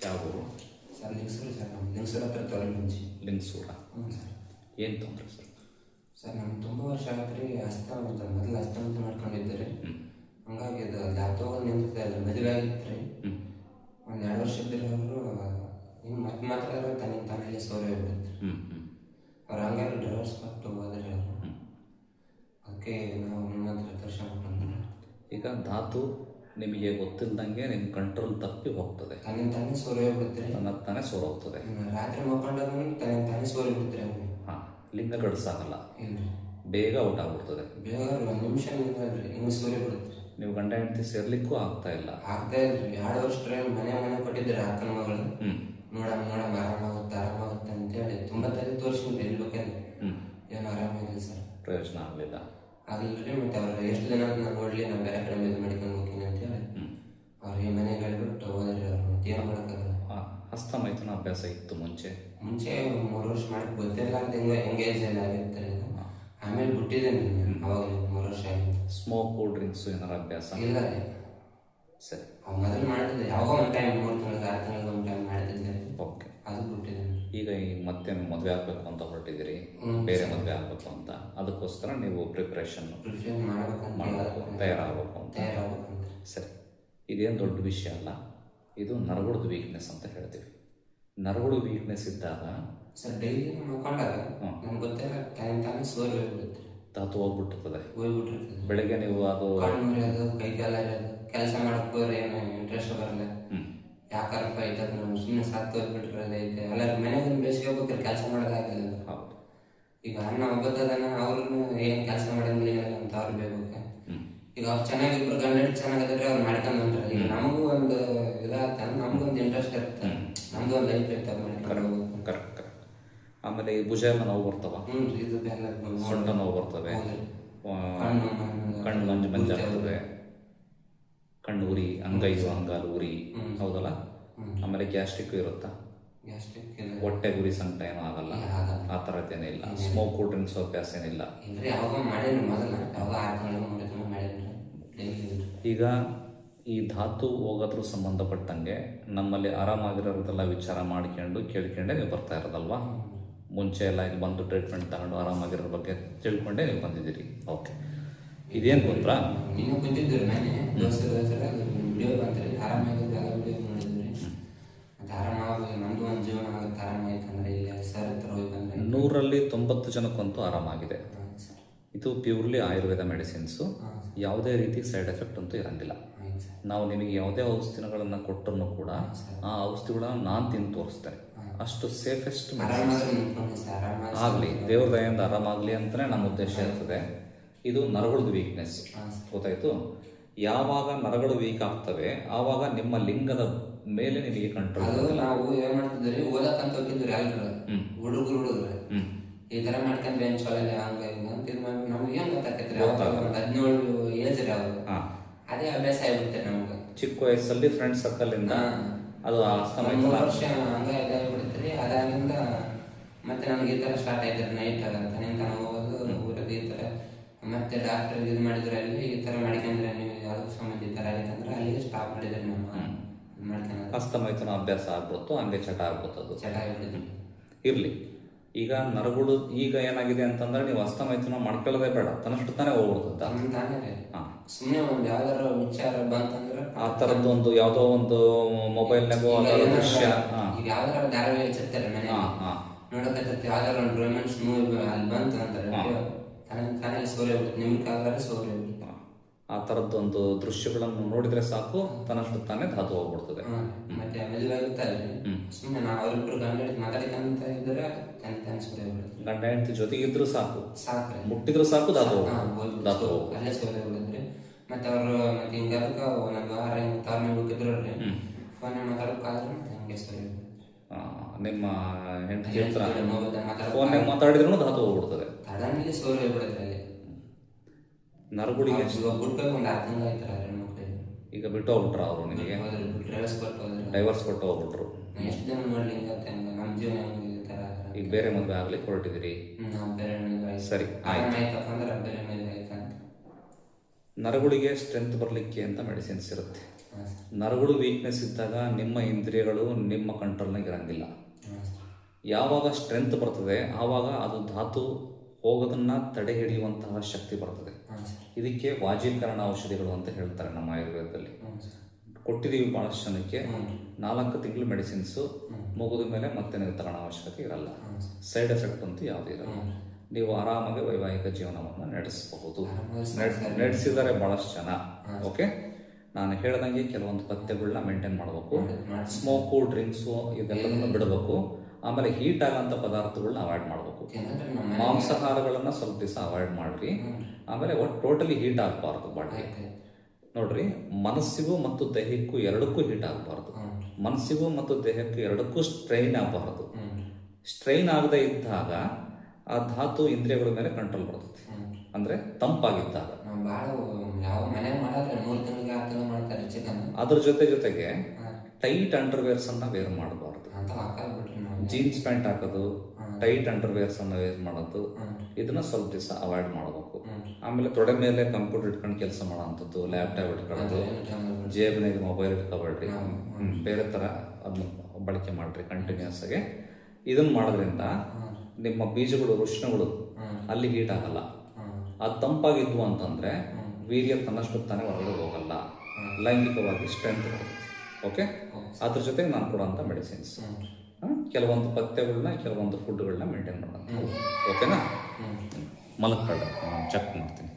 ಯಾವ ಊರು sir Lingsugur sir ನಮ್ಮ ಲಿಂಗ್ಸೂರು ಹತ್ರ ಮುಂಚೆ. ಲಿಂಗ್ಸೂರ. ಹ್ಞೂ ಸರ್. ಏನು ತೊಂದರೆ ಸರ್? ಸರ್ ನಮ್ಗೆ ತುಂಬ ವರ್ಷ ಆಯ್ತು ರೀ ಹಸ್ತ ಅಂತ ಮೊದಲು ಹಸ್ತ ಅಂತ ಮಾಡ್ಕೊಂಡಿದ್ದೆ ರೀ ಹಂಗಾಗಿ ಅದು ಲ್ಯಾಪ್ಟಾಪ್ ನಿಂತಿದೆ ಅಲ್ಲ ಮದುವೆ ಆಗಿತ್ತು ರೀ ಒಂದು ಎರಡು ವರ್ಷ ಇದ್ದರೆ ಅವರು ಹಿಂಗೆ ಮತ್ತೆ ಮಾತ್ರ ತನ್ನ ತಾನೇ ಸೌರ್ಯ ಹ್ಞೂ ಅವ್ರು ಹಂಗಾಗಿ ಡ್ರೈವರ್ಸ್ ಕೊಟ್ಟು ಹೋದ್ರಿ ಅವರು. ಅದಕ್ಕೆ ನಾವು ನಿಮ್ಮ ಹತ್ರ ದರ್ಶನ ಮಾಡ್ಕೊಂಡ್ರೆ ಈಗ ಧಾತು ನಿಮಗೆ ಗೊತ್ತಿಲ್ಲದಂಗೆ ನಿಮ್ಮ ಕಂಟ್ರೋಲ್ ತಪ್ಪಿ ಹೋಗ್ತದೆ. ತನ್ನಿಂದ ತಾನೇ ಸೋರಿ ಹೋಗ್ಬಿಡುತ್ತೆ ರೀ ತನ್ನ ತಾನೇ ಸೋರೋಗ್ತದೆ ರಾತ್ರಿ ಮಕ್ಕೊಂಡಾಗ ತನ್ನ ತಾನೇ ಸೋರಿ ಬಿಡ್ತಾರೆ ಅವ್ರು ಹಾಂ ಲಿಂಗ ಗಡಿಸಾಗಲ್ಲ. ಇಲ್ಲ ಬೇಗ ಔಟ್ ಆಗ್ಬಿಡ್ತದೆ. ಬೇಗ ಒಂದು ನಿಮಿಷ ಹಿಂಗೆ ಸೋರಿ ಬಿಡುತ್ತೆ ನೀವು ಗಂಡ ಹೆಂಡತಿ ಸೇರ್ಲಿಕ್ಕೂ ಆಗ್ತಾ ಇಲ್ಲ. ಆಗ್ತಾ ಇಲ್ರಿ. ಎರಡು ವರ್ಷ ಟ್ರೈನ್ ಮನೆ ಮನೆ ಕೊಟ್ಟಿದ್ದಾರೆ ಅಕ್ಕನ ಮಗಳು? ನೋಡಮ್ಮ ನೋಡಮ್ಮ ಆರಾಮಾಗುತ್ತೆ ಆರಾಮಾಗುತ್ತೆ ಅಂತೇಳಿ ತುಂಬ ತಲೆ ತೋರಿಸ್ಕೊಂಡು ಎಲ್ಲಿ ಬೇಕಾದ್ರೆ. ಏನು ಆರಾಮಾಗಿಲ್ಲ ಸರ್. ಪ್ರಯೋಜನ ಆಗಲಿಲ್ಲ. ಆಗಲಿಲ್ಲ ಮತ್ತೆ ಅವ್ರು ಎಷ್ಟು ದಿನ ನಾವು ನಾನು ನೋಡಲಿ ನಾನು ಬೇರೆ ಕಡೆ ಇದು ಮಾಡ್ಕೊಂಡು ಹೋಗ್ತೀನಿ ಅಂತೇಳಿ ಹೇಳಿ ಅವ್ರು ಈ ಮನೆಗೆ ಹೇಳ್ಬಿಟ್ಟು ಹೋದ್ರೆ ಅವ್ರು ಮತ್ತೆ ಏನು ಮಾಡೋಕ್ಕಾಗಲ್ಲ. ಹಸ್ತಮೈಥುನ ಅಭ್ಯಾಸ ಇತ್ತು ಮುಂಚೆ. ಮುಂಚೆ ಮೂರು ವರ್ಷ ಮಾಡಕ್ಕೆ ಗೊತ್ತಿರಲಾರ್ದು ಹೆಂಗೆ ಎಂಗೇಜ್ ಎಲ್ಲ ಆಗಿರ್ತಾರೆ. ಆಮೇಲೆ ಬಿಟ್ಟಿದ್ದೇನೆ ಅವಾಗ ಮೂರು ವರ್ಷ ಆಗಿತ್ತು ಸ್ಮೋಕು ಡ್ರಿಂಕ್ಸ್ ಏನಾರ ಅಭ್ಯಾಸ? ಇಲ್ಲ ರೀ. ಸರಿ. ಅವಾಗ ಮೊದಲು ಮಾಡಿದ್ರೆ ಯಾವಾಗ ಒಂದು ಟೈಮ್ ಈಗ ಈ ಮತ್ತೆ ಮದುವೆ ಆಗಬೇಕು ಅಂತ ಹೊರಟಿದ್ದೀರಿ. ಬೇರೆ ಮದುವೆ ಆಗ್ಬೇಕು ಅಂತ. ಅದಕ್ಕೋಸ್ಕರ ನೀವು ಪ್ರಿಪ್ರೇಷನ್ ಮಾಡಬೇಕು ತಯಾರಾಗಬೇಕು ಅಂತ. ಸರಿ. ಇದೇನು ದೊಡ್ಡ ವಿಷಯ ಅಲ್ಲ. ಇದು ನರಗುಳದ ವೀಕ್ನೆಸ್ ಅಂತ ಹೇಳ್ತೀವಿ. ನರಗುಳು ವೀಕ್ನೆಸ್ ಇದ್ದಾಗ ಸರ್ ಡೈಲಿ ಮಲ್ಕೊಂಡಾಗ. ನಮ್ಗೆ ಗೊತ್ತಿಲ್ಲ ಟೈಮ್ ತಾನೇ ಸೋರಿ ಹೋಗ್ಬಿಡುತ್ತೆ. ಧಾತು ಹೋಗ್ಬಿಟ್ಟಿರ್ತದೆ ಹೋಗ್ಬಿಟ್ಟಿರ್ತದೆ. ಬೆಳಗ್ಗೆ ನೀವು ಅದು ಕಣ್ಣು ಕೈ ಕಾಲ ಕೆಲಸ ಮಾಡಕ್ ಹೋದ್ರೆ ಏನು ಇಂಟ್ರೆಸ್ಟ್ ಬರಲ್ಲ. ಹ್ಮ್. ಯಾಕಾರಪ್ಪ ಐತದ ನಾವು ಸುಮ್ಮನೆ ಸಾತ್ ಹೋಗ್ಬಿಟ್ರೆ ಐತೆ ಅಲ್ಲ ಮನೆಯಾಗ ಬೇಸಿಗೆ ಕೆಲಸ ಮಾಡೋಕ್ಕಾಗಿಲ್ಲ ಹೌದು. ಈಗ ಅಣ್ಣ ಒಬ್ಬತ್ತದನ ಅವ್ರನ್ನ ಏನು ಕೆಲಸ ಮಾಡಂಗಿಲ್ಲ ಏನಿಲ್ಲ ಅಂತ ಅವ್ರು ಬೇಕು ಈಗ ಅವ್ರು ಚೆನ್ನಾಗಿ ಇಬ್ರು ಗಂಡ ಚೆನ್ನಾಗಿದ್ರೆ ಅವ್ರು ಮಾಡ್ಕೊಂಡು ಹೊಂಟ್ರೆ ಈಗ ನಮಗೂ ಒಂದು ಇದಾತ ನಮಗೂ ಒಂದು ಇಂಟ್ರೆಸ್ಟ್ ಇರುತ್ತೆ ನಮ್ದು ಒಂದು ಲೈಫ್ ಇರ್ತದೆ ಮಾಡ್ಕೊಂಡು. ಕರೆಕ್ಟ್ ಆಮೇಲೆ ಈ ಭುಜ ನೋವು ಬರ್ತಾವ? ಸೊಂಟ ನೋವು ಬರ್ತವೆ. ಕಣ್ಣು ಮಂಜು- ಕಣ್ಣು ಮಂಜು ಮಂಜಾಗ್ತದೆ ಕಣ್ಣು ಉರಿ ಅಂಗೈಯು ಅಂಗಾಲು ಉರಿ. ಹೌದಲ್ಲ ಆಮೇಲೆ ಗ್ಯಾಸ್ಟ್ರಿಕ್ ಇರುತ್ತಾ? ಇಲ್ಲ. ಹೊಟ್ಟೆ ಗುರಿ ಸಂಕಟ ಏನೂ ಆಗಲ್ಲ. ಆ ಆ ಥರದ್ದೇನಿಲ್ಲ ಸ್ಮೋಕ್ ಡ್ರಿಂಕ್ಸ್ ಅಭ್ಯಾಸ ಏನಿಲ್ಲ. ಈಗ ಈ ಧಾತು ಹೋಗೋದ್ರ ಸಂಬಂಧಪಟ್ಟಂಗೆ ನಮ್ಮಲ್ಲಿ ಆರಾಮಾಗಿರೋದೆಲ್ಲ ವಿಚಾರ ಮಾಡ್ಕೊಂಡು ಕೇಳ್ಕೊಂಡೆ ನೀವು ಬರ್ತಾ ಇರೋದಲ್ವಾ? ಮುಂಚೆ ಎಲ್ಲ ಇಲ್ಲಿ ಬಂದು ಟ್ರೀಟ್ಮೆಂಟ್ ತಗೊಂಡು ಆರಾಮಾಗಿರೋ ಬಗ್ಗೆ ತಿಳ್ಕೊಂಡೆ ನೀವು ಬಂದಿದ್ದೀರಿ. ಓಕೆ ಇದೇನು ಗೊತ್ತಾ ತೊಂಬತ್ತು ಜನಕ್ಕಂತೂ ಆರಾಮಾಗಿದೆ. ಇದು ಪ್ಯೂರ್ಲಿ ಆಯುರ್ವೇದ ಮೆಡಿಸಿನ್ಸು. ಯಾವುದೇ ರೀತಿ ಸೈಡ್ ಎಫೆಕ್ಟ್ ಅಂತೂ ಇರಂಗಿಲ್ಲ. ನಾವು ನಿಮಗೆ ಯಾವುದೇ ಔಷಧಿಗಳನ್ನು ಕೊಟ್ಟರು ಕೂಡ ಆ ಔಷಧಿಗಳನ್ನ ನಾನು ತಿಂದು ತೋರಿಸ್ತೇನೆ. ಅಷ್ಟು ಸೇಫೆಸ್ಟ್ ಆಗಲಿ ದೇವ್ರ ದಯಿಂದ ಆರಾಮಾಗಲಿ ಅಂತಲೇ ನಮ್ಮ ಉದ್ದೇಶ ಇರ್ತದೆ. ಇದು ನರಗಳದ್ದು ವೀಕ್ನೆಸ್ ಗೊತ್ತಾಯ್ತು? ಯಾವಾಗ ನರಗಳು ವೀಕ್ ಆಗ್ತವೆ ಆವಾಗ ನಿಮ್ಮ ಲಿಂಗದ ಮೇಲೆ ನಿಮಗೆ ಕಂಟ್ರೋಲ್ ನಾವು ಏನ್ ಮಾಡ್ತಿದ್ರಿ ಓದಕ್ಕಂತ. ಹುಡುಗರು ಈ ತರ ಮಾಡ್ಕೊಂಡ್ರೆ ಏನ್ ಚಲೋ ಇಲ್ಲ ಹಂಗ ಹಿಂಗ ಅಂತ ಇದು ಮಾಡಿ ನಮ್ಗೆ ಏನ್ ಗೊತ್ತಾಕೈತ್ರಿ? ಅವಾಗ ಒಂದು ಹದಿನೇಳು ಏಜ್ ರೀ ಅವಾಗ ಹಾಂ. ಅದೇ ಅಭ್ಯಾಸ ಆಗ್ಬಿಡುತ್ತೆ ನಮ್ಗೆ. ಚಿಕ್ಕ ವಯಸ್ಸಲ್ಲಿ ಫ್ರೆಂಡ್ ಸರ್ಕಲಿಂದ ಅದು ಆಸ್ತಮ ಮೂರು ವರ್ಷ ಹಂಗ ಇದಾಗ್ಬಿಡುತ್ರಿ ಅದಾಗಿಂದ ಮತ್ತೆ ನಮ್ಗೆ ಈ ತರ ಸ್ಟಾರ್ಟ್ ಆಯ್ತು ನೈಟ್ ತನಿಂದ ಹೋಗೋದು ಊರಲ್ಲಿ ಈ ತರ. ಮತ್ತೆ ಡಾಕ್ಟರ್ ಇದು ಮಾಡಿದ್ರೆ ಅಲ್ಲಿ ಈ ತರ ಮಾಡ್ಕೊಂಡ್ರೆ ನೀವು ಯಾವ್ದು ಸಂಬಂಧ ಈ ತರ ಆಗಿತ್ತಂದ್ರೆ ಅಲ್ಲಿಗೆ ಸ್ಟಾಪ್ ಮಾಡಿದ್ರೆ ನಮ್ಮ ಮಾಡ್ಕೊಂಡು ಹಸ್ತಮೈಥುನ ಅಭ್ಯಾಸ ಆಗ್ಬೋದು ಹಂಗೆ ಚಟ ಆಗ್ಬೋದು ಅದು ಚಟ ಆಗ್ಬಿಡಿದ್ರಿ ಇರಲಿ. ಈಗ ನರಗಳು ಈಗ ಏನಾಗಿದೆ ಅಂತಂದ್ರೆ ನೀವು ಹಸ್ತಮೈಥುನ ಮಾಡ್ಕೊಳ್ಳೋದೇ ಬೇಡ. ತನ್ನಷ್ಟು ತಾನೇ ಹೋಗ್ಬಿಡ್ತದ. ಸುಮ್ಮನೆ ಒಂದು ಯಾವ್ದಾರ ವಿಚಾರ ಬಂತಂದ್ರೆ ಆ ತರದ್ದು ಒಂದು ಯಾವ್ದೋ ಒಂದು ಮೊಬೈಲ್ನಾಗೋ ದೃಶ್ಯ. ಯಾವ್ದಾರ ಧಾರಾವಾಹಿ ಹಚ್ಚಿರ್ತಾರೆ ಮನೆ ಯಾವ್ದಾರ ಒಂದು ರೊಮ್ಯಾನ್ಸ್ ಮೂವಿ ಅಲ್ಲಿ ಬಂತು ಅಂತಾರೆ ತಾನೇ ನಿಮ್ಗೆ ಹೋಗ್ಬಿಡುತ್ತೆ ಆ ತರದ್ದೊಂದು ಒಂದು ದೃಶ್ಯಗಳನ್ನು ನೋಡಿದ್ರೆ ಸಾಕು ತನ್ನಷ್ಟು ತಾನೇ ಧಾತು ಹೋಗ್ಬಿಡ್ತದೆ. ಮತ್ತೆ ಗಂಡ ಹೆಂಡತಿ ಜೊತೆಗೆ ಇದ್ರು ಸಾಕು. ಮುಟ್ಟಿದ್ರು ಸಾಕು ಧಾತು. ಧಾತು ಮತ್ತೆ ಅವರು ಮತ್ತೆ ಮೇಲೆ ಹೋಗಿದ್ರು ಫೋನ್ ಮಾತಾಡೋಕ್ಕಾದ್ರೆ ಹಂಗೆ ಸೋರಿ ನಿಮ್ಮ ಹೆಂಡತಿ ಫೋನ್ನಾಗ ಮಾತಾಡಿದ್ರು ಧಾತು ಹೋಗ್ಬಿಡ್ತದೆ. ಸಡನ್ಲಿ ಸೋರಿ ಹೋಗ್ಬಿಡುತ್ತೆ ಅಲ್ಲಿ ನರಗುಳಿಗೆ ಇವಾಗ ಬಿಟ್ಬೇಕು ಒಂದು ಆರು ತಿಂಗಳು ಆಯ್ತಾರೆ ಹೆಣ್ಮಕ್ಳಿಗೆ. ಈಗ ಬಿಟ್ಟು ಹೋಗ್ಬಿಟ್ರ ಅವರು ನಿಮಗೆ ಹೋದ್ರೆ ಡ್ರೈವರ್ಸ್ ಕೊಟ್ಟು ಡೈವರ್ಸ್ ಕೊಟ್ಟು ಹೋಗ್ಬಿಟ್ರು. ಎಷ್ಟು ದಿನ ನೋಡ್ಲಿ ಹಿಂಗತ್ತೆ ನಮ್ಮ ಜೀವನ ಹೆಂಗೆ ಈ ಥರ ಈಗ ಬೇರೆ ಮದುವೆ ಆಗ್ಲಿಕ್ಕೆ ಹೊರಟಿದ್ದೀರಿ. ನಾವು ಬೇರೆ ಆಯ್ತು ಸರಿ ಆಯ್ತಪ್ಪ ಅಂದ್ರೆ ಬೇರೆ ಆಯ್ತು ಅಂತ. ನರಗುಳಿಗೆ ಸ್ಟ್ರೆಂತ್ ಬರಲಿಕ್ಕೆ ಅಂತ ಮೆಡಿಸಿನ್ಸ್ ಇರುತ್ತೆ. ನರಗಳು ವೀಕ್ನೆಸ್ ಇದ್ದಾಗ ನಿಮ್ಮ ಇಂದ್ರಿಯಗಳು ನಿಮ್ಮ ಕಂಟ್ರೋಲ್ನಾಗ ಇರಂಗಿಲ್ಲ. ಯಾವಾಗ ಸ್ಟ್ರೆಂತ್ ಬರ್ತದೆ ಆವಾಗ ಅದು ಧಾತು ಹೋಗೋದನ್ನ ತಡೆ ಹಿಡಿಯುವಂತಹ ಶಕ್ತಿ ಬರ್ತದೆ. ಇದಕ್ಕೆ ವಾಜೀಕರಣ ಔಷಧಿಗಳು ಅಂತ ಹೇಳ್ತಾರೆ ನಮ್ಮ ಆಯುರ್ವೇದದಲ್ಲಿ. ಕೊಟ್ಟಿದ್ದೀವಿ ಭಾಳಷ್ಟು ಜನಕ್ಕೆ ನಾಲ್ಕು ತಿಂಗಳು ಮೆಡಿಸಿನ್ಸು. ಮುಗಿದ ಮೇಲೆ ಮತ್ತೆ ನೀವು ತಗೊಳ್ಳೋ ಅವಶ್ಯಕತೆ ಇರಲ್ಲ ಸೈಡ್ ಎಫೆಕ್ಟ್ ಅಂತೂ ಯಾವುದೂ ಇರಲ್ಲ. ನೀವು ಆರಾಮಾಗಿ ವೈವಾಹಿಕ ಜೀವನವನ್ನು ನಡೆಸಬಹುದು. ನಡೆಸಿದರೆ ಬಹಳಷ್ಟು ಜನ. ಓಕೆ? ನಾನು ಹೇಳ್ದಂಗೆ ಕೆಲವೊಂದು ಪಥ್ಯಗಳನ್ನ ಮೇಂಟೈನ್ ಮಾಡಬೇಕು. ಮಾಡಿ ಸ್ಮೋಕು ಡ್ರಿಂಕ್ಸು ಇದೆಲ್ಲದನ್ನು ಬಿಡಬೇಕು. ಆಮೇಲೆ ಹೀಟ್ ಆಗಂತ ಪದಾರ್ಥಗಳನ್ನ ಅವಾಯ್ಡ್ ಮಾಡಬೇಕು. ಮಾಂಸಾಹಾರಗಳನ್ನ ಸ್ವಲ್ಪ ದಿವಸ ಅವಾಯ್ಡ್ ಮಾಡ್ರಿ. ಆಮೇಲೆ ಒಟ್ಟು ಟೋಟಲಿ ಹೀಟ್ ಆಗಬಾರ್ದು ಬಾಡಿ ನೋಡ್ರಿ ಮನಸ್ಸಿಗೂ ಮತ್ತು ದೇಹಕ್ಕೂ ಎರಡಕ್ಕೂ ಹೀಟ್ ಆಗಬಾರ್ದು. ಮನಸ್ಸಿಗೂ ಮತ್ತು ದೇಹಕ್ಕೂ ಎರಡಕ್ಕೂ ಸ್ಟ್ರೈನ್ ಆಗಬಾರ್ದು. ಸ್ಟ್ರೈನ್ ಆಗದೆ ಇದ್ದಾಗ ಆ ಧಾತು ಇಂದ್ರಿಯಗಳ ಮೇಲೆ ಕಂಟ್ರೋಲ್ ಬರ್ತದೆ. ಅಂದ್ರೆ ತಂಪಾಗಿದ್ದಾಗ. ಅದ್ರ ಜೊತೆ ಜೊತೆಗೆ ಟೈಟ್ ಅಂಡರ್ವೇರ್ಸ್ ಅನ್ನ ವೇರ್ ಮಾಡಬಾರ್ದು. ಜೀನ್ಸ್ ಪ್ಯಾಂಟ್ ಹಾಕೋದು ಟೈಟ್ ಅಂಡರ್ವೇರ್ಸ್ ಅನ್ನ ವೇರ್ ಮಾಡೋದು. ಇದನ್ನ ಸ್ವಲ್ಪ ದಿವಸ ಅವಾಯ್ಡ್ ಮಾಡಬೇಕು. ಆಮೇಲೆ ತೊಡೆ ಮೇಲೆ ಕಂಪ್ಯೂಟರ್ ಇಟ್ಕೊಂಡು ಕೆಲಸ ಮಾಡೋಂಥದ್ದು ಲ್ಯಾಪ್ಟಾಪ್ ಇಟ್ಕೊಳ್ಳೋದು ಜೇಬ್ನಾಗೆ ಮೊಬೈಲ್ ಇಟ್ಕೊಬೇಡ್ರಿ. ಬೇರೆ ತರ ಅದನ್ನ ಬಳಕೆ ಮಾಡ್ರಿ ಕಂಟಿನ್ಯೂಸ್ ಆಗಿ. ಇದನ್ನ ಮಾಡೋದ್ರಿಂದ ನಿಮ್ಮ ಬೀಜಗಳು ಉಷ್ಣಗಳು. ಅಲ್ಲಿ ಹೀಟ್ ಆಗಲ್ಲ. ಅದು ತಂಪಾಗಿದ್ವು ಅಂತಂದ್ರೆ ವೀರ್ಯ ತನ್ನಷ್ಟು ತಾನೇ ಹೊರಗಡೆ ಹೋಗಲ್ಲ. ಲೈಂಗಿಕವಾಗಿ ಸ್ಟ್ರೆಂತ್ ಓಕೆ ಅದ್ರ ಜೊತೆಗೆ ನಾನು ಕೊಡುವಂಥ ಮೆಡಿಸಿನ್ಸ್. ಕೆಲವೊಂದು ಪಥ್ಯಗಳನ್ನ ಕೆಲವೊಂದು ಫುಡ್ಗಳನ್ನ ಮೇಂಟೈನ್ ಮಾಡೋಣ ಓಕೆನಾ. ಚಕ್ ಚೆಕ್ ಮಾಡ್ತೀನಿ.